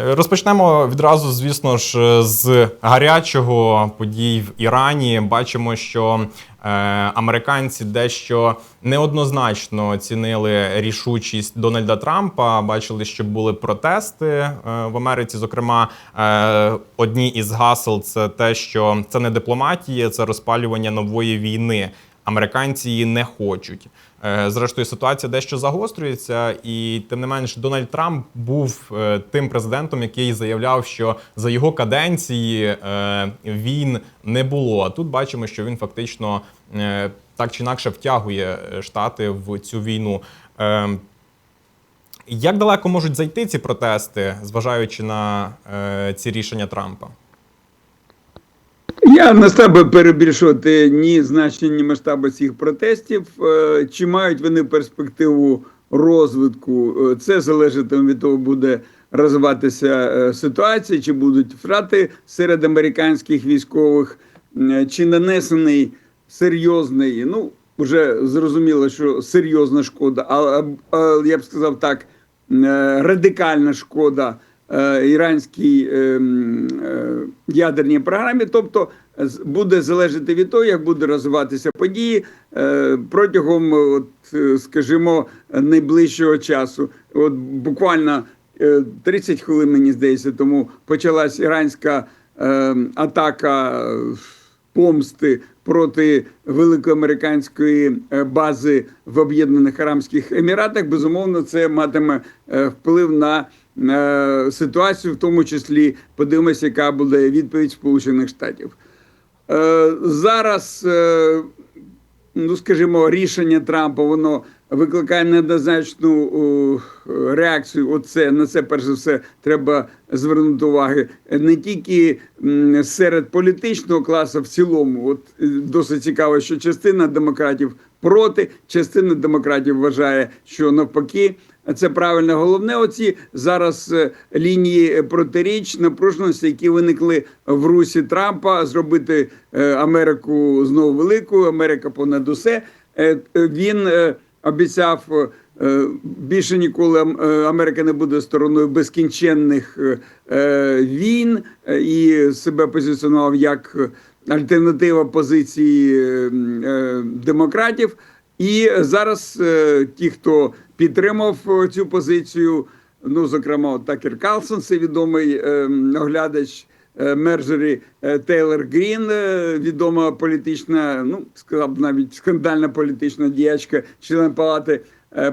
Е, Розпочнемо відразу, звісно ж, з гарячого подій в Ірані. Бачимо, що е, американці дещо неоднозначно цінили рішучість Дональда Трампа. Бачили, що були протести е, в Америці. Зокрема, одні із гасел це те, що це не дипломатія, це розпалювання нової війни. Американці її не хочуть. Е, Зрештою, ситуація дещо загострюється, і тим не менш, Дональд Трамп був е, тим президентом, який заявляв, що за його каденції е, війн не було. А тут бачимо, що він фактично так чи інакше втягує штати в цю війну. Як далеко можуть зайти ці протести, зважаючи на ці рішення Трампа? Я не би перебільшувати ні значення, ні масштаби цих протестів. Е, Чи мають вони перспективу розвитку? Е, Це залежатиме від того, буде розвиватися е, ситуація, чи будуть втрати серед американських військових, чи нанесений серйозний, ну вже зрозуміло, що серйозна шкода, а, а я б сказав так, радикальна шкода іранській е, м, е, ядерній програмі. Тобто буде залежати від того, як будуть розвиватися події е, протягом, от, скажімо, найближчого часу. От буквально е, 30 хвилин, мені здається, тому почалась іранська е, атака. помсти проти великоамериканської бази в Об'єднаних Арабських Еміратах, безумовно, це матиме вплив на ситуацію, в тому числі подивимося, яка буде відповідь Сполучених Штатів. Е, Зараз, е, ну скажімо, рішення Трампа воно викликає неоднозначну о, реакцію. Оце на це перш за все треба звернути уваги не тільки серед політичного класу в цілому. От е, досить цікаво, що частина демократів проти, частина демократів вважає, що навпаки. Це правильно. Головне, оці зараз е, лінії протиріч, напруженості, які виникли в русі Трампа, зробити е, Америку знову великою, Америка понад усе. Е, Він обіцяв більше ніколи е, Америка не буде стороною безкінченних війн і себе позиціонував як альтернатива позиції е, м, е, демократів. І зараз ті, хто підтримав е, цю позицію, ну зокрема, Такер Карлсон, це відомий е, оглядач е, мержері е, Тейлор Грін, відома політична, ну сказав б навіть скандальна політична діячка, член палати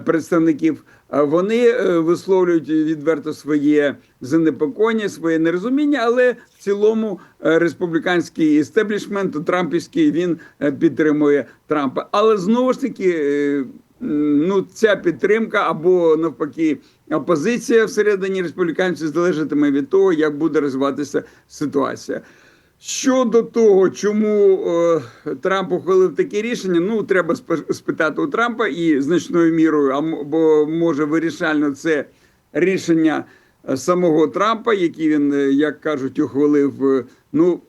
представників. Вони висловлюють відверто своє занепокоєння, своє нерозуміння, але в цілому республіканський істеблішмент, Трампівський, він підтримує Трампа. Але знову ж таки, ну ця підтримка або навпаки опозиція всередині республіканців залежатиме від того, як буде розвиватися ситуація. Щодо того, чому е, Трамп ухвалив таке рішення, ну треба спи- спитати у Трампа і значною мірою, або може вирішально це рішення е, самого Трампа, який він, е, як кажуть, ухвалив, е, ну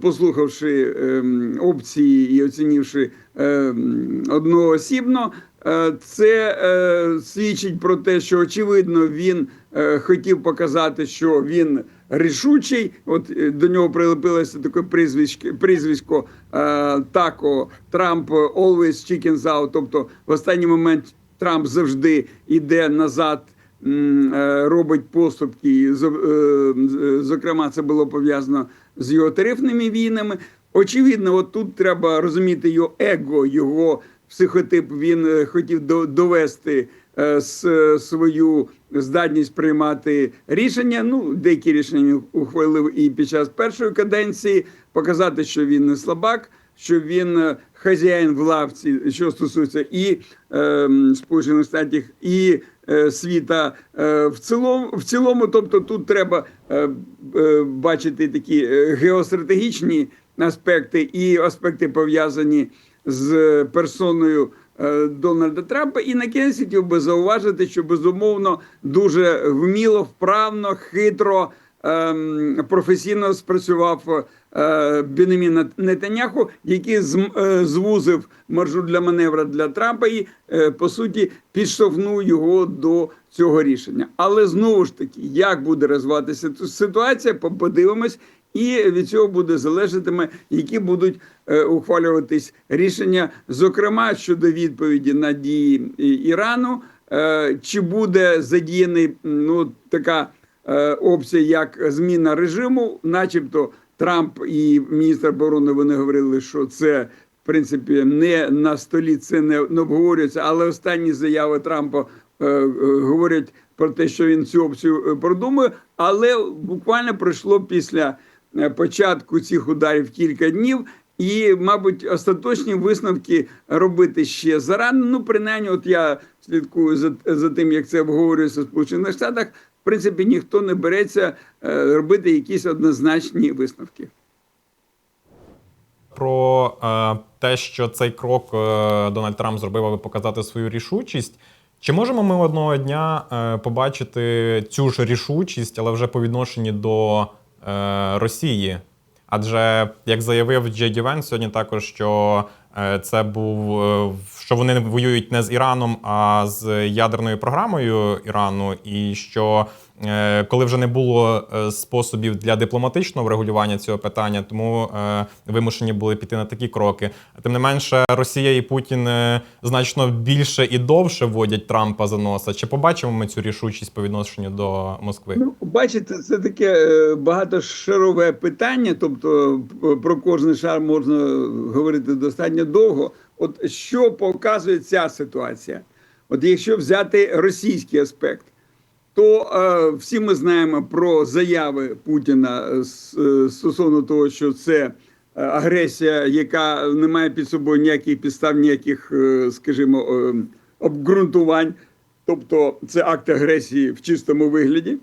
послухавши ем, опції і оцінивши ем, одноосібно. Е, Це е, свідчить про те, що очевидно він е, хотів показати, що він рішучий. От е, до нього прилепилося таке прізвисько, прізвисько е, Тако Трамп always chickens out. Тобто в останній момент Трамп завжди йде назад. е, Робить поступки, зокрема, це було пов'язано з його тарифними війнами. Очевидно, от тут треба розуміти його его, його психотип. Він е, хотів до- довести е, свою здатність приймати рішення. Ну, деякі рішення він ухвалив і під час першої каденції, показати, що він не слабак, що він е, хазяїн в лавці, що стосується і е, Сполучених Штатів, і е, світа е, в цілому. В цілому, тобто, тут треба е, е, бачити такі геостратегічні аспекти і аспекти пов'язані з персоною е, Дональда Трампа. І на кінець хотів би зауважити, що безумовно дуже вміло, вправно, хитро ем, професійно спрацював е, Бенемін Нетаняху, який е, звузив маршрут для маневра для Трампа і е, по суті підштовхнув його до цього рішення. Але знову ж таки, як буде розвиватися ситуація, подивимось. І від цього буде залежатиме, які будуть е, ухвалюватись рішення, зокрема щодо відповіді на дії Ірану, е, чи буде задіяний ну така е, опція, як зміна режиму, начебто Трамп і міністр оборони вони говорили, що це в принципі не на столі, це не, обговорюється. Але останні заяви Трампа е, е, говорять про те, що він цю опцію е, продумує. Але буквально пройшло після е, початку цих ударів кілька днів. І, мабуть, остаточні висновки робити ще зарано. Ну, принаймні, от я слідкую за, за тим, як це обговорюється в Сполучених Штатах. В принципі, ніхто не береться е, робити якісь однозначні висновки. Про е, те, що цей крок е, Дональд Трамп зробив, аби показати свою рішучість. Чи можемо ми одного дня е, побачити цю ж рішучість, але вже по відношенню до е, Росії? Адже, як заявив Джей Дівен сьогодні також, що е, це був е, що вони воюють не з Іраном, а з ядерною програмою Ірану, і що е, коли вже не було е, способів для дипломатичного врегулювання цього питання, тому е, вимушені були піти на такі кроки. Тим не менше, Росія і Путін е, значно більше і довше вводять Трампа за носа. Чи побачимо ми цю рішучість по відношенню до Москви? Ну, бачите, це таке е, багатошарове питання, тобто про кожний шар можна говорити достатньо довго. От що показує ця ситуація? От якщо взяти російський аспект, то е, всі ми знаємо про заяви Путіна е, е, стосовно того, що це е, агресія, яка не має під собою ніяких підстав, ніяких, скажімо, обґрунтувань. Тобто це акт агресії в чистому вигляді.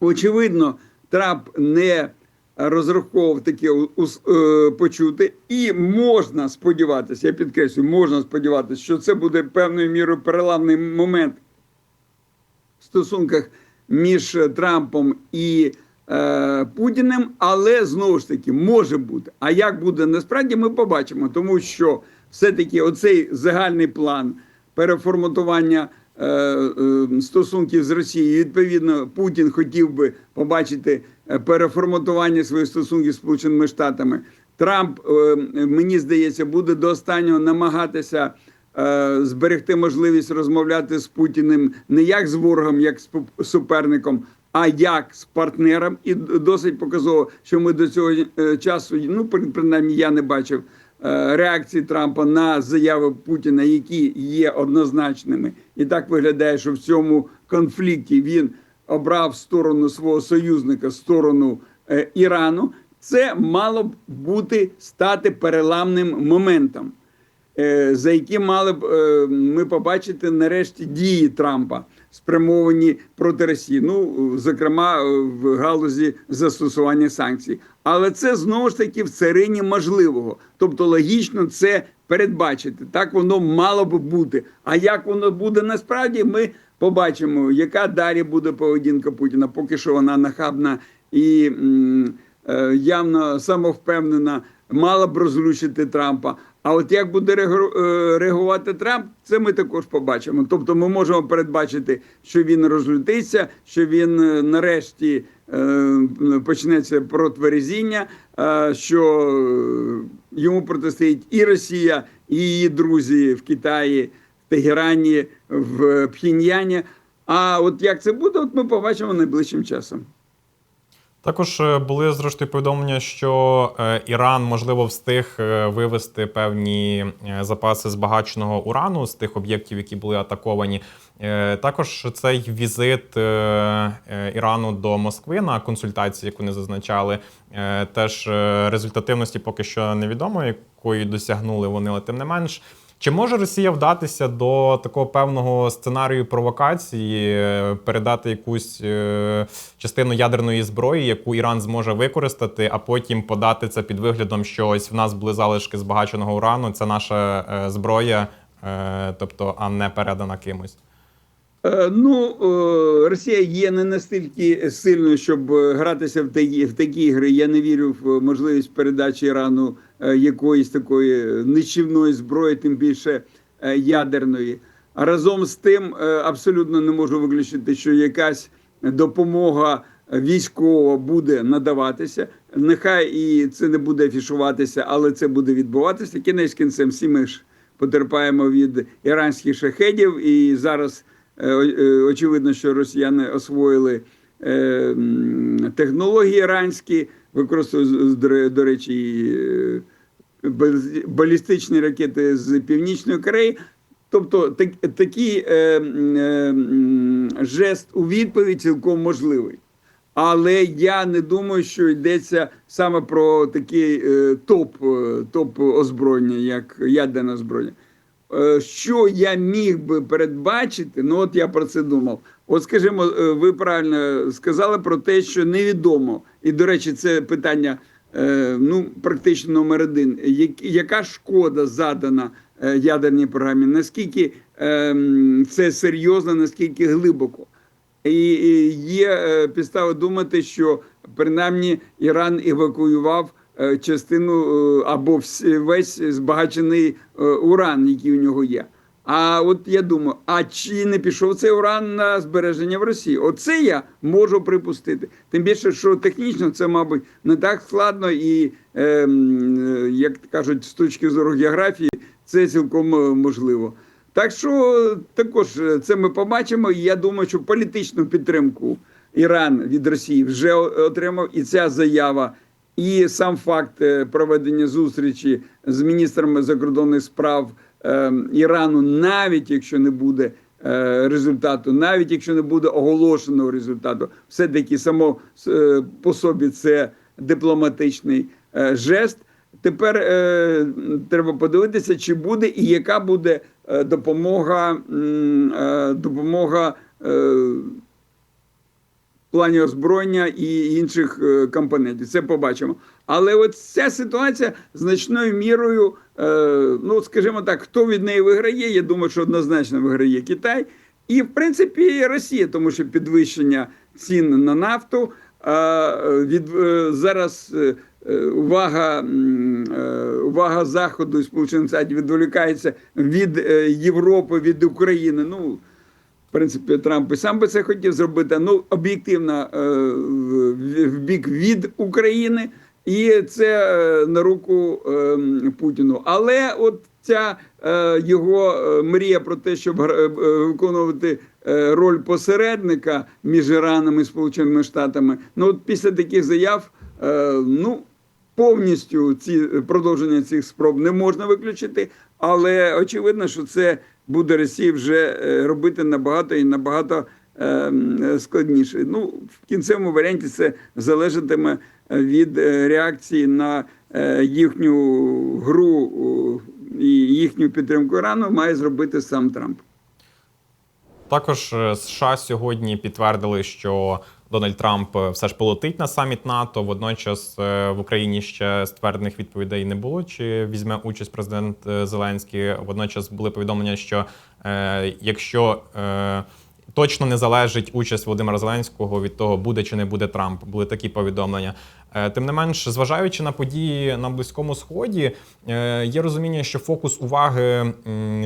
Очевидно, Трамп не розраховував таке почути, і можна сподіватися, я підкреслюю, можна сподіватися, що це буде певною мірою переламний момент стосунках між Трампом і е, Путіним, але знову ж таки може бути. А як буде насправді, ми побачимо, тому що все-таки оцей загальний план переформатування е, е, стосунків з Росією, відповідно, Путін хотів би побачити е, переформатування своїх стосунків з Сполученими Штатами. Трамп, е, мені здається, буде до останнього намагатися зберегти можливість розмовляти з Путіним не як з ворогом, як з суперником, а як з партнером. І досить показово, що ми до цього е, часу, ну при- принаймні, я не бачив е, реакції Трампа на заяви Путіна, які є однозначними. І так виглядає, що в цьому конфлікті він обрав сторону свого союзника, сторону е, Ірану. Це мало б бути стати переламним моментом е, за які мали б е, ми побачити нарешті дії Трампа, спрямовані проти Росії. Ну, зокрема, е, в галузі застосування санкцій. Але це знову ж таки в царині можливого. Тобто логічно це передбачити. Так воно мало би бути. А як воно буде насправді, ми побачимо, яка далі буде поведінка Путіна. Поки що вона нахабна і е, явно самовпевнена, мала б розрушити Трампа. А от як буде е, реагувати Трамп, це ми також побачимо. Тобто, ми можемо передбачити, що він розлютиться, що він е, нарешті е, почнеться протверезіння, що йому протистоїть і Росія, і її друзі в Китаї, в Тегерані, в Пхіньяні. А от як це буде, от ми побачимо найближчим часом. Також е, були зрештою повідомлення, що е, Іран можливо встиг е, вивести певні запаси збагаченого урану з тих об'єктів, які були атаковані. Також цей візит Ірану до Москви на консультації, яку не зазначали, теж результативності поки що невідомо, якої досягнули вони, але тим не менш. Чи може Росія вдатися до такого певного сценарію провокації, е, передати якусь е, частину ядерної зброї, яку Іран зможе використати, а потім подати це під виглядом, що ось в нас були залишки збагаченого урану, це наша е, зброя, тобто, а не передана кимось? Е, Ну, е, Росія є не настільки сильною, щоб е, гратися в такі, в такі ігри. Я не вірю в можливість передачі Ірану якоїсь такої нищівної зброї, тим більше ядерної. Разом з тим, абсолютно не можу виключити, що якась допомога військова буде надаватися. Нехай і це не буде афішуватися, але це буде відбуватися. Кінець кінцем всі ми ж потерпаємо від іранських шахедів, і зараз очевидно, що росіяни освоїли е, технології іранські, використовують до речі. е, балістичні ракети з Північної Кореї. Тобто так, такий е, е, жест у відповідь цілком можливий. Але я не думаю, що йдеться саме про такий е, топ, е, топ озброєння, як ядерне озброєння. Е, Що я міг би передбачити, ну от я про це думав. От, скажімо, е, ви правильно сказали про те, що невідомо. І, до речі, це питання е, ну, практично номер один. Яка шкода задана ядерній програмі? Наскільки це серйозно, наскільки глибоко? І є підстави думати, що принаймні Іран евакуював частину е, або весь збагачений е, уран, який у нього є. А от я думаю, а чи не пішов цей уран на збереження в Росії? Оце я можу припустити. Тим більше, що технічно це, мабуть, не так складно, і е, е, як кажуть, з точки зору географії, це цілком е, можливо. Так що також е, це ми побачимо. І я думаю, що політичну підтримку Іран від Росії вже отримав, і ця заява, і сам факт е, проведення зустрічі з міністрами закордонних справ е, Ірану, навіть якщо не буде е, результату, навіть якщо не буде оголошеного результату, все таки само по собі це дипломатичний жест. Тепер треба подивитися, чи буде і яка буде допомога, допомога плані озброєння і інших е, компонентів. Це побачимо. Але от ця ситуація значною мірою, е, ну скажімо так, хто від неї виграє, я думаю, що однозначно виграє Китай. І, в принципі, Росія, тому що підвищення цін на нафту е, від зараз увага, увага Заходу і Сполучених Штатів відволікається від Європи, від України. Ну, в принципі, Трамп і сам би це хотів зробити. Ну, об'єктивно е, в бік від України, і це е, на руку е, Путіну. Але от ця його мрія про те, щоб виконувати роль посередника між Іраном і Сполученими Штатами. Ну, от після таких заяв, ну. Повністю ці продовження цих спроб не можна виключити, але очевидно, що це буде Росія вже е, робити набагато і набагато е, складніше. Ну, в кінцевому варіанті це залежатиме е, від е, реакції на їхню гру і їхню підтримку Ірану має зробити сам Трамп. Також США сьогодні підтвердили, що Дональд Трамп е, все ж полетить на саміт НАТО. Водночас е, в Україні ще ствердних відповідей не було. Чи візьме участь президент е, Зеленський? Водночас були повідомлення, що якщо точно не залежить участь Володимира Зеленського від того, буде чи не буде Трамп. Були такі повідомлення. Е, Тим не менш, зважаючи на події на близькому сході, е, є розуміння, що фокус уваги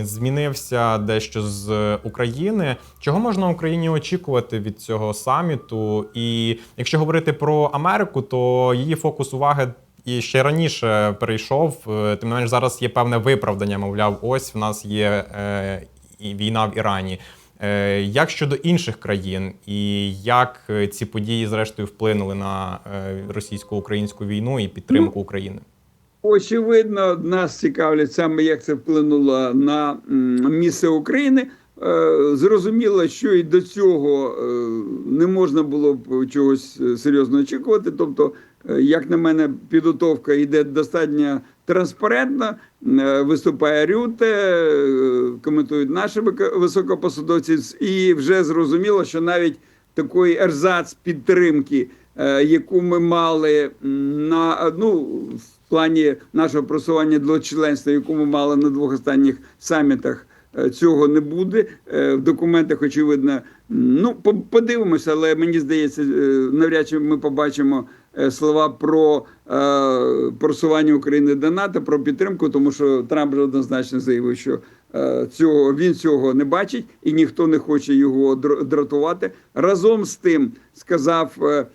змінився дещо з України. Чого можна Україні очікувати від цього саміту? І якщо говорити про Америку, то її фокус уваги. І ще раніше перейшов. Е, Тим не менш, зараз є певне виправдання. Мовляв, ось в нас є е, війна в Ірані. Е, Як щодо інших країн, і як е, ці події зрештою вплинули на е, російсько-українську війну і підтримку України? Очевидно, нас цікавлять саме, як це вплинуло на місце України. Зрозуміло, що і до цього не можна було б чогось серйозно очікувати. Тобто, як на мене, підготовка йде достатньо транспарентно. Е, Виступає Рюте, е, коментують наші високопосадовці, і вже зрозуміло, що навіть такої ерзац підтримки, е, яку ми мали на ну в плані нашого просування до членства, яку ми мали на двох останніх самітах е, цього не буде. Е, В документах, очевидно, ну подивимося, але мені здається, е, навряд чи ми побачимо е, слова про е, просування України до НАТО, про підтримку, тому що Трамп однозначно заявив, що е, цього він цього не бачить і ніхто не хоче його др- дратувати. Разом з тим сказав, е,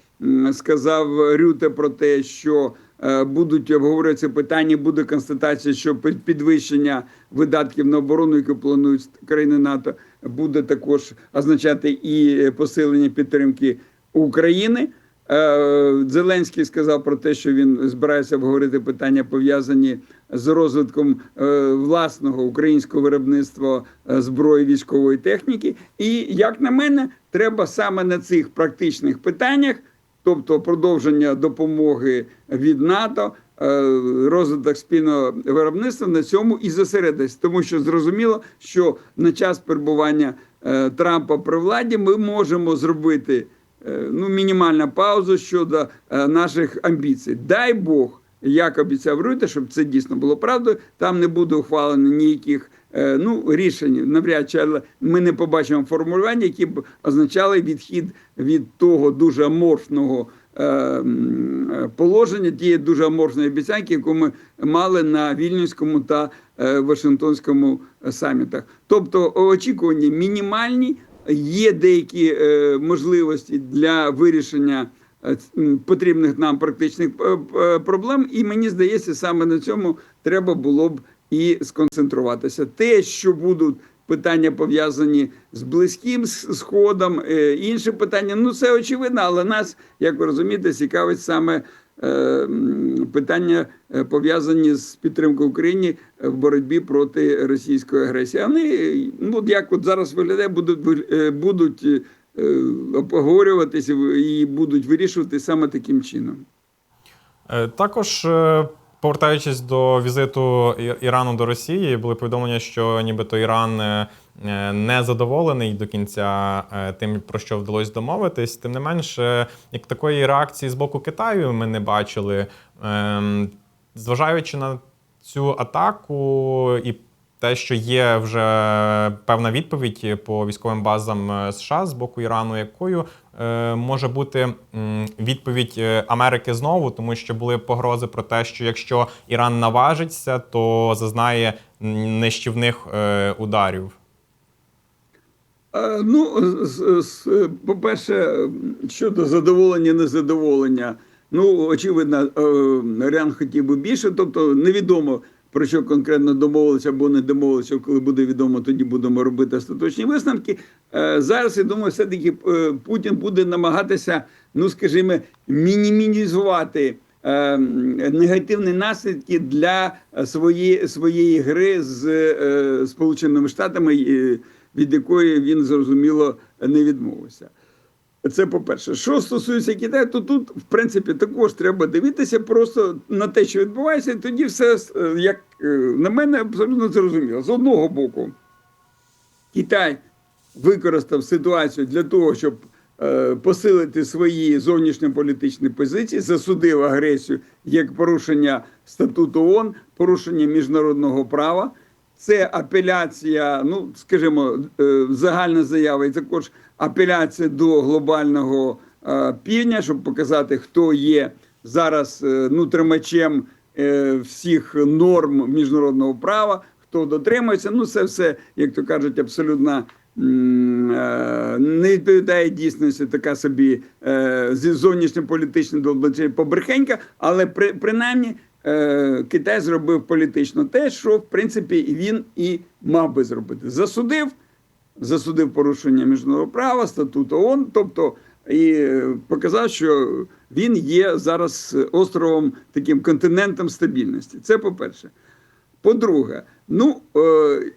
сказав Рюте про те, що е, будуть обговорюватися питання, буде констатація, що підвищення видатків на оборону, які планують країни НАТО, буде також означати і посилення підтримки України. Е, Зеленський сказав про те, що він збирається обговорити питання пов'язані з розвитком е, власного українського виробництва е, зброї військової техніки. І як на мене, треба саме на цих практичних питаннях, тобто продовження допомоги від НАТО, розвиток спільного виробництва на цьому і зосередитись, тому що зрозуміло, що на час перебування Трампа при владі ми можемо зробити ну, мінімальну паузу щодо е, наших амбіцій. Дай Бог, як обіцяв Руйте, щоб це дійсно було правдою, там не буде ухвалено ніяких е, ну, рішень, навряд чи, але ми не побачимо формулювання, які б означали відхід від того дуже аморфного е, е, положення, тієї дуже аморфної обіцянки, яку ми мали на Вільнюському та е, Вашингтонському самітах. Тобто очікування мінімальні, є деякі е, можливості для вирішення е, потрібних нам практичних е, проблем, і мені здається, саме на цьому треба було б і сконцентруватися. Те, що будуть питання пов'язані з близьким сходом, е, інші питання, ну це очевидно, але нас, як ви розумієте, цікавить саме. Е, м, Питання е, пов'язані з підтримкою України в боротьбі проти російської агресії. Вони ну як от зараз виглядає, будуть е, будуть е, обговорюватися і будуть вирішувати саме таким чином. Також, повертаючись до візиту Ірану до Росії, були повідомлення, що нібито Іран не задоволений до кінця е, тим, про що вдалося домовитись. Тим не менше, як такої реакції з боку Китаю ми не бачили. Ем, Зважаючи на цю атаку і те, що є вже певна відповідь по військовим базам е, США з боку Ірану, якою е, може бути відповідь е, Америки знову, тому що були погрози про те, що якщо Іран наважиться, то зазнає нищівних е, ударів. Ну, по-перше, щодо задоволення, незадоволення. Ну, очевидно, е, Рян хотів би більше, тобто невідомо про що конкретно домовилися або не домовилися. Коли буде відомо, тоді будемо робити остаточні висновки. Е, Зараз я думаю, все-таки е, Путін буде намагатися, ну скажімо, мінімізувати негативні наслідки для своєї, своєї гри з Сполученими Штатами, від якої він зрозуміло не відмовився. Це по-перше. Що стосується Китаю, то тут, в принципі, також треба дивитися просто на те, що відбувається, і тоді все, е, як е, на мене, абсолютно зрозуміло. З одного боку, Китай використав ситуацію для того, щоб е, посилити свої зовнішньополітичні позиції, засудив агресію як порушення статуту ООН, порушення міжнародного права. Це апеляція, ну скажімо, е, загальна заява, і також апеляція до глобального е, півдня, щоб показати, хто є зараз е, ну, тримачем всіх норм міжнародного права, хто дотримується. Ну, це все, як то кажуть, абсолютно не відповідає дійсності така собі долбочі побрехенька, але при, принаймні е, Китай зробив політично те, що в принципі він і мав би зробити. Засудив, засудив порушення міжнародного права, статуту ООН, тобто і е, показав, що він є зараз островом таким континентом стабільності. Це по-перше. По-друге, ну е,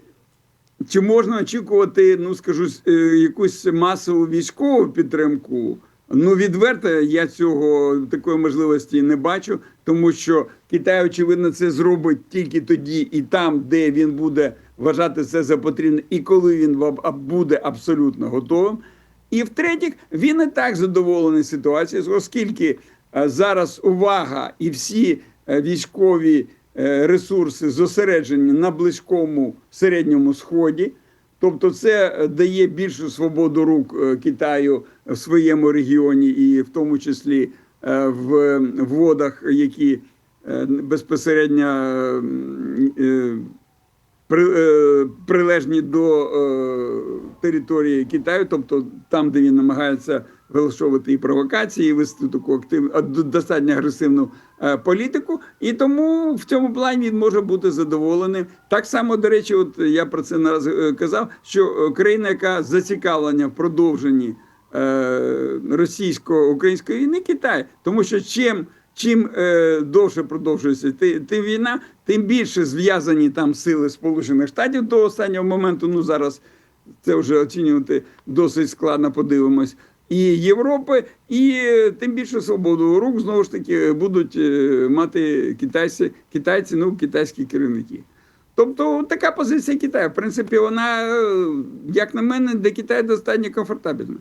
чи можна очікувати, ну скажу, е, якусь масову військову підтримку? Ну, відверто, я цього такої можливості не бачу, тому що Китай, очевидно, це зробить тільки тоді і там, де він буде вважати це за потрібне, і коли він буде абсолютно готовим. І в-третє, він і так задоволений ситуацією, оскільки е, зараз увага і всі е, військові е, ресурси зосереджені на близькому середньому сході. Тобто, це дає більшу свободу рук Китаю в своєму регіоні, і в тому числі в водах, які е, безпосередньо е, при, е, прилежні до е, території Китаю, тобто там, де він намагається вилаштовувати і провокації, і вести таку активну, достатньо агресивну е, політику. І тому в цьому плані він може бути задоволеним. Так само, до речі, от я про це нараз е, казав, що е, країна, яка зацікавлена в продовженні е, російсько-української війни, Китай, тому що чим. Чим е, довше продовжується ти, війна, тим більше зв'язані там сили Сполучених Штатів до останнього моменту. Ну зараз це вже оцінювати досить складно, подивимось. І Європи, і е, тим більше свободу рук знову ж таки будуть е, мати китайці, китайці, ну китайські керівники. Тобто така позиція Китаю. В принципі, вона, е, як на мене, для Китаю достатньо комфортабельна.